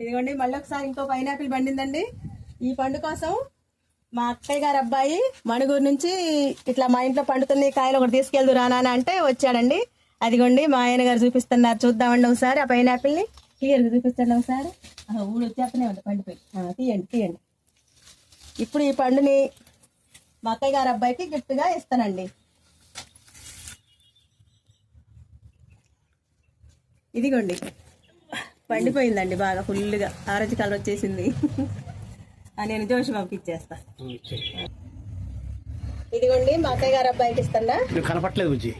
ఇదిగోండి మళ్ళీ ఒకసారి ఇంకో పైనాపిల్ పండిందండి. ఈ పండు కోసం మా అక్కయ్య గారు అబ్బాయి మణుగూరు నుంచి ఇట్లా మా ఇంట్లో పండుతున్న ఈ కాయలు ఒకటి తీసుకెళ్దు రానా అంటే వచ్చాడండి. అదిగోండి మా ఆయన గారు చూపిస్తున్నారు. చూద్దామండి ఒకసారి ఆ పైనాపిల్ని. ని క్లియర్గా చూపిస్తాను ఒకసారి. ఊళ్ళు వచ్చేస్తూనే ఉంది పండిపోయి తీయండి తీయండి. ఇప్పుడు ఈ పండుని మా అక్కయ్య గారు అబ్బాయికి గిఫ్ట్గా ఇస్తానండి. ఇదిగోండి. పండిపోయిందండి బాగా ఫుల్గా. ఆరెంజ్ కలర్ వచ్చేసింది. నేను జోషి బాబుకి ఇచ్చేస్తా. ఇదిగోండి మా అక్కయ్య గారు అబ్బాయికి ఇస్తానా నువ్వు కనపట్లేదు బుజ్జి.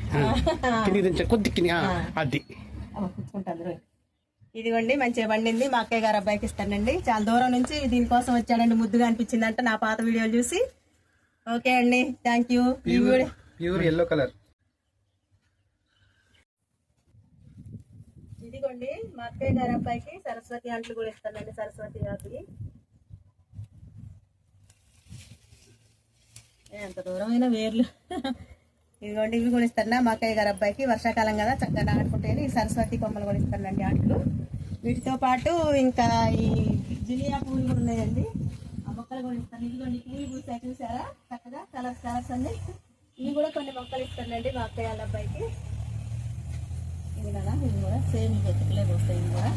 కిందికి దించా కొద్ది అది. ఇదిగోండి మంచిగా పండింది. మా అక్కయ్య గారు అబ్బాయికి ఇస్తానండి. చాలా దూరం నుంచి దీనికోసం వచ్చాడండి ముద్దుగా అనిపించిందంట నా పాత వీడియోలు చూసి. ఓకే అండి thank you. Pure yellow colour ఇదిగోండి మా అక్కయ్య గారి అబ్బాయికి సరస్వతి అంట్లు కూడా ఇస్తానండి సరస్వతి గారికి. ఎంత దూరమైన వేర్లు. ఇదిగోండి ఇవి కూడా ఇస్తాను మా అక్కయ్య గారి అబ్బాయికి. వర్షాకాలం కదా చక్కగా నాటుకుంటే ఈ సరస్వతి కొమ్మలు కూడా ఇస్తానండి ఆటలు. వీటితో పాటు ఇంకా ఈ జిలియా పూలు కూడా ఉన్నాయండి. ఆ మొక్కలు కూడా ఇస్తాను. ఇదిగోండి పూలు పూసాయి చూసారా? చక్కగా కలర్స్ కలర్స్ అన్ని. ఇవి కూడా కొన్ని మొక్కలు ఇస్తానండి మా అక్కయ్య వాళ్ళ అబ్బాయికి. ఇది కదా ఇది కూడా సేమ్ చెట్టుకులే వస్తాయి ఇది కూడా.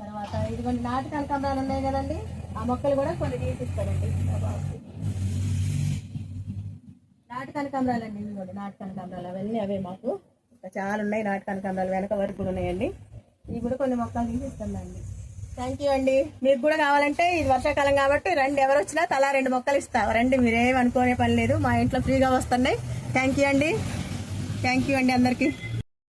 తర్వాత ఇదిగోండి నాటు కనకాంబరాలు ఉన్నాయి కదండి ఆ మొక్కలు కూడా కొన్ని తీసిస్తానండి మా నాటు కనకాంబరాలు అండి ఇవి కూడా నాటు కనకాంబరాలు అవన్నీ అవే మాకు. ఇంకా చాలా ఉన్నాయి నాటు కనకాంబరాలు వెనక వరకు కూడా ఉన్నాయండి. ఇవి కూడా కొన్ని మొక్కలు తీసిస్తానండి థ్యాంక్ యూ అండి. మీకు కూడా కావాలంటే ఇది వర్షాకాలం కాబట్టి రండి ఎవరు వచ్చినా తలా రెండు మొక్కలు ఇస్తా. రండి మీరేం అనుకోనే పని లేదు మా ఇంట్లో ఫ్రీగా వస్తున్నాయి. థ్యాంక్ యూ అండి. థ్యాంక్ యూ అండి అందరికీ.